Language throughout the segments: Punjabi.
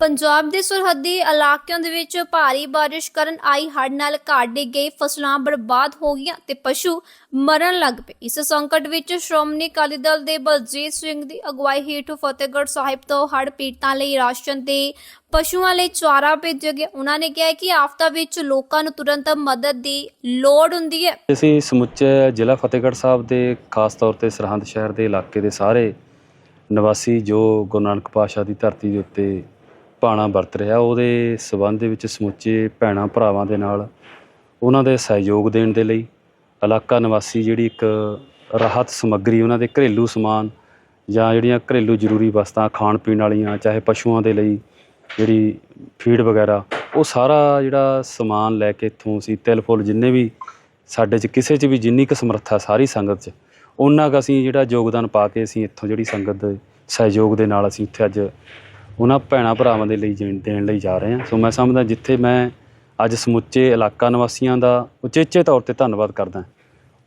ਪੰਜਾਬ ਦੇ ਸਰਹੱਦੀ ਇਲਾਕਿਆਂ ਦੇ ਵਿੱਚ ਭਾਰੀ ਬਾਰਿਸ਼ ਕਾਰਨ ਆਈ ਹੜ੍ਹ ਨਾਲ ਘਰ ਡਿੱਗ ਗਈ, ਫਸਲਾਂ ਬਰਬਾਦ ਹੋ ਗਈਆਂ ਤੇ ਪਸ਼ੂ ਮਰਨ ਲੱਗ ਪਏ। ਇਸ ਸੰਕਟ ਵਿੱਚ ਸ਼੍ਰੋਮਣੀ ਅਕਾਲੀ ਦਲ ਦੇ ਬਲਜੀਤ ਸਿੰਘ ਦੀ ਅਗਵਾਈ ਹੇਠ ਫਤਿਹਗੜ੍ਹ ਸਾਹਿਬ ਤੋਂ ਹੜ੍ਹ ਪੀੜਤਾਂ ਲਈ ਰਾਸ਼ਨ ਤੇ ਪਸ਼ੂਆਂ ਲਈ ਚਾਰਾ ਭੇਜਿਆ ਗਿਆ। ਉਹਨਾਂ ਨੇ ਕਿਹਾ ਕਿ ਆਫਤਾ ਵਿੱਚ ਲੋਕਾਂ ਨੂੰ ਤੁਰੰਤ ਮਦਦ ਦੀ ਲੋੜ ਹੁੰਦੀ ਹੈ। ਅਸੀਂ ਸਮੁੱਚੇ ਜ਼ਿਲ੍ਹਾ ਫਤਿਹਗੜ੍ਹ ਸਾਹਿਬ ਦੇ ਖਾਸ ਤੌਰ ਤੇ ਸਰਹੰਦ ਸ਼ਹਿਰ ਦੇ ਇਲਾਕੇ ਦੇ ਸਾਰੇ ਨਿਵਾਸੀ ਜੋ ਗੁਰੂ ਨਾਨਕ ਪਾਤਸ਼ਾਹ ਦੀ ਧਰਤੀ ਦੇ ਉੱਤੇ ਭਾਣਾ ਵਰਤ ਰਿਹਾ, ਉਹਦੇ ਸਬੰਧ ਦੇ ਵਿੱਚ ਸਮੁੱਚੇ ਭੈਣਾਂ ਭਰਾਵਾਂ ਦੇ ਨਾਲ ਉਹਨਾਂ ਦੇ ਸਹਿਯੋਗ ਦੇਣ ਦੇ ਲਈ ਇਲਾਕਾ ਨਿਵਾਸੀ ਜਿਹੜੀ ਇੱਕ ਰਾਹਤ ਸਮੱਗਰੀ, ਉਹਨਾਂ ਦੇ ਘਰੇਲੂ ਸਮਾਨ ਜਾਂ ਜਿਹੜੀਆਂ ਘਰੇਲੂ ਜ਼ਰੂਰੀ ਵਸਤਾਂ ਖਾਣ ਪੀਣ ਵਾਲੀਆਂ, ਚਾਹੇ ਪਸ਼ੂਆਂ ਦੇ ਲਈ ਜਿਹੜੀ ਫੀਡ ਵਗੈਰਾ, ਉਹ ਸਾਰਾ ਜਿਹੜਾ ਸਮਾਨ ਲੈ ਕੇ ਇੱਥੋਂ ਅਸੀਂ ਤਿਲ ਫੁੱਲ ਜਿੰਨੇ ਵੀ ਸਾਡੇ 'ਚ, ਕਿਸੇ 'ਚ ਵੀ ਜਿੰਨੀ ਕੁ ਸਮਰੱਥਾ ਸਾਰੀ ਸੰਗਤ 'ਚ, ਉਹਨਾਂ ਕੁ ਅਸੀਂ ਜਿਹੜਾ ਯੋਗਦਾਨ ਪਾ ਕੇ ਅਸੀਂ ਇੱਥੋਂ ਜਿਹੜੀ ਸੰਗਤ ਦੇ ਸਹਿਯੋਗ ਦੇ ਨਾਲ ਅਸੀਂ ਇੱਥੇ ਅੱਜ ਉਹਨਾਂ ਭੈਣਾਂ ਭਰਾਵਾਂ ਦੇ ਲਈ ਜੀਣ- ਦੇਣ ਲਈ ਜਾ ਰਹੇ ਹਾਂ। ਸੋ ਮੈਂ ਸਮਝਦਾ ਜਿੱਥੇ ਮੈਂ ਅੱਜ ਸਮੁੱਚੇ ਇਲਾਕਾ ਨਿਵਾਸੀਆਂ ਦਾ ਉਚੇਚੇ ਤੌਰ ਤੇ ਧੰਨਵਾਦ ਕਰਦਾ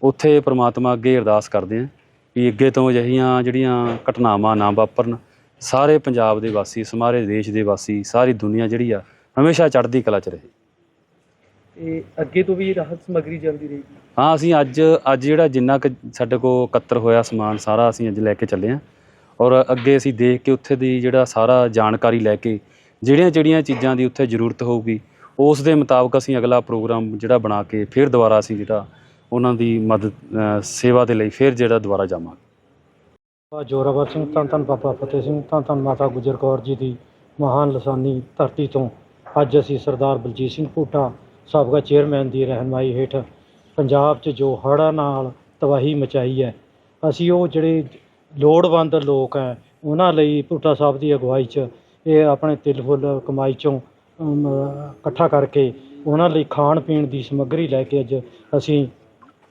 ਉੱਥੇ ਪ੍ਰਮਾਤਮਾ ਅੱਗੇ ਅਰਦਾਸ ਕਰਦੇ ਹਾਂ ਵੀ ਅੱਗੇ ਤੋਂ ਅਜਿਹੀਆਂ ਜਿਹੜੀਆਂ ਘਟਨਾਵਾਂ ਨਾ ਵਾਪਰਨ ਸਾਰੇ ਪੰਜਾਬ ਦੇ ਵਾਸੀ ਸਾਰੇ ਦੇਸ਼ ਦੇ ਵਾਸੀ ਸਾਰੀ ਦੁਨੀਆ ਜਿਹੜੀ ਆ ਹਮੇਸ਼ਾ ਚੜ੍ਹਦੀ ਕਲਾ 'ਚ ਰਹੇ। ਤੇ ਅੱਗੇ ਤੋਂ ਵੀ ਰਾਹਤ ਸਮੱਗਰੀ ਜਲਦੀ ਰਹੇਗੀ? ਹਾਂ ਅਸੀਂ ਅੱਜ ਅੱਜ ਜਿਹੜਾ ਜਿੰਨਾ ਕੁ ਸਾਡੇ ਕੋਲ ਇਕੱਤਰ ਹੋਇਆ ਸਮਾਨ ਸਾਰਾ ਅਸੀਂ ਅੱਜ ਲੈ ਕੇ ਚੱਲੇ ਹਾਂ। ਔਰ ਅੱਗੇ ਅਸੀਂ ਦੇਖ ਕੇ ਉੱਥੇ ਦੀ ਜਿਹੜਾ ਸਾਰਾ ਜਾਣਕਾਰੀ ਲੈ ਕੇ ਜਿਹੜੀਆਂ ਜਿਹੜੀਆਂ ਚੀਜ਼ਾਂ ਦੀ ਉੱਥੇ ਜ਼ਰੂਰਤ ਹੋਊਗੀ, ਉਸ ਦੇ ਮੁਤਾਬਕ ਅਸੀਂ ਅਗਲਾ ਪ੍ਰੋਗਰਾਮ ਜਿਹੜਾ ਬਣਾ ਕੇ ਫਿਰ ਦੁਬਾਰਾ ਅਸੀਂ ਜਿਹੜਾ ਉਹਨਾਂ ਦੀ ਮਦਦ ਸੇਵਾ ਦੇ ਲਈ ਫਿਰ ਜਿਹੜਾ ਦੁਬਾਰਾ ਜਾਵਾਂਗੇ। ਬਾਬਾ ਜੋਰਾਵਰ ਸਿੰਘ, ਧੰਨ ਧੰਨ ਬਾਬਾ ਫਤਿਹ ਸਿੰਘ, ਧੰਨ ਧੰਨ ਮਾਤਾ ਗੁਜਰ ਕੌਰ ਜੀ ਦੀ ਮਹਾਨ ਲਸਾਨੀ ਧਰਤੀ ਤੋਂ ਅੱਜ ਅਸੀਂ ਸਰਦਾਰ ਬਲਜੀਤ ਸਿੰਘ ਭੂਟਾ ਸਾਬਕਾ ਚੇਅਰਮੈਨ ਦੀ ਰਹਿਨਮਾਈ ਹੇਠ ਪੰਜਾਬ 'ਚ ਜੋ ਹੜ੍ਹਾਂ ਨਾਲ ਤਬਾਹੀ ਮਚਾਈ ਹੈ, ਅਸੀਂ ਉਹ ਜਿਹੜੇ ਲੋੜਵੰਦ ਲੋਕ ਹੈ, ਉਹਨਾਂ ਲਈ ਭੂਟਾ ਸਾਹਿਬ ਦੀ ਅਗਵਾਈ 'ਚ ਇਹ ਆਪਣੇ ਤਿਲ ਫੁੱਲ ਕਮਾਈ 'ਚੋਂ ਇਕੱਠਾ ਕਰਕੇ ਉਹਨਾਂ ਲਈ ਖਾਣ ਪੀਣ ਦੀ ਸਮੱਗਰੀ ਲੈ ਕੇ ਅੱਜ ਅਸੀਂ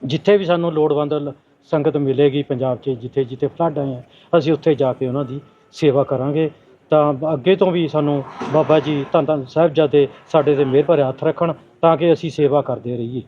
ਜਿੱਥੇ ਵੀ ਸਾਨੂੰ ਲੋੜਵੰਦ ਸੰਗਤ ਮਿਲੇਗੀ ਪੰਜਾਬ 'ਚ, ਜਿੱਥੇ ਜਿੱਥੇ ਫਲੱਡ ਆਏ ਹੈ ਅਸੀਂ ਉੱਥੇ ਜਾ ਕੇ ਉਹਨਾਂ ਦੀ ਸੇਵਾ ਕਰਾਂਗੇ। ਤਾਂ ਅੱਗੇ ਤੋਂ ਵੀ ਸਾਨੂੰ ਬਾਬਾ ਜੀ, ਧੰਨ ਧੰਨ ਸਾਹਿਬਜ਼ਾਦੇ ਸਾਡੇ ਤੇ ਮਿਹਰ ਭਰਿਆ ਹੱਥ ਰੱਖਣ ਤਾਂ ਕਿ ਅਸੀਂ ਸੇਵਾ ਕਰਦੇ ਰਹੀਏ।